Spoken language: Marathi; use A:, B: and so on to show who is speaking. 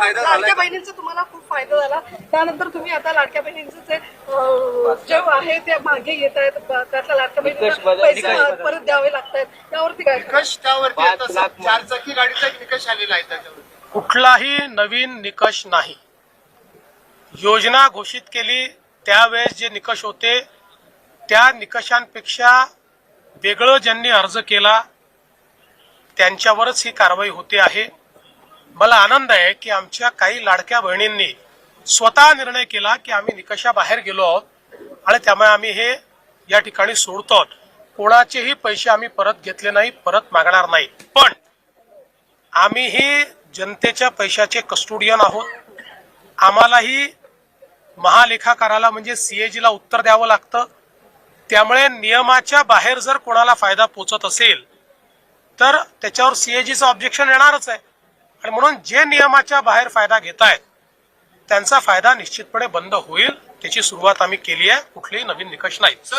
A: लाडक्या? बहिणींचा तुम्हाला खूप फायदा झाला. त्यानंतर तुम्ही आता लाडक्या बहिणींचे जे जे आहे ते मागे येत आहेत. त्यातल्या लाडक्या बहिणींना पैसे. परत द्यावे लागत आहेत यावरती काय
B: निकष त्यावरती चार चाकी गाडीचा एक निकष आलेला आहे त्याच्यावर
C: कुठलाही नवीन निकष नाही. योजना घोषित केली त्यावेळेस जे निकष होते त्या निकषांपेक्षा वेगळं ज्यांनी अर्ज केला त्यांच्यावरच ही कारवाई होते आहे. मला आनंद आहे की आमच्या काही लाडक्या बहिणींनी स्वतः निर्णय केला की आम्ही निकषाबाहेर गेलो आहोत आणि त्यामुळे आम्ही हे या ठिकाणी सोडतो आहोत. कोणाचेही पैसे आम्ही परत घेतले नाही परत मागणार नाही. पण आम्हीही जनतेच्या पैशाचे कस्टोडियन आहोत. आम्हालाही महालेखाकाराला म्हणजे सीएजीला उत्तर द्यावं लागतं. त्यामुळे नियमाच्या बाहेर जर कोणाला फायदा पोचत असेल तर त्याच्यावर सीएजीचं ऑब्जेक्शन येणारच आहे. आणि म्हणून जे नियमाच्या बाहेर फायदा घेत आहेत त्यांचा फायदा निश्चितपणे बंद होईल. त्याची सुरुवात आम्ही केली आहे. कुठलेही नवीन निकष नाहीत.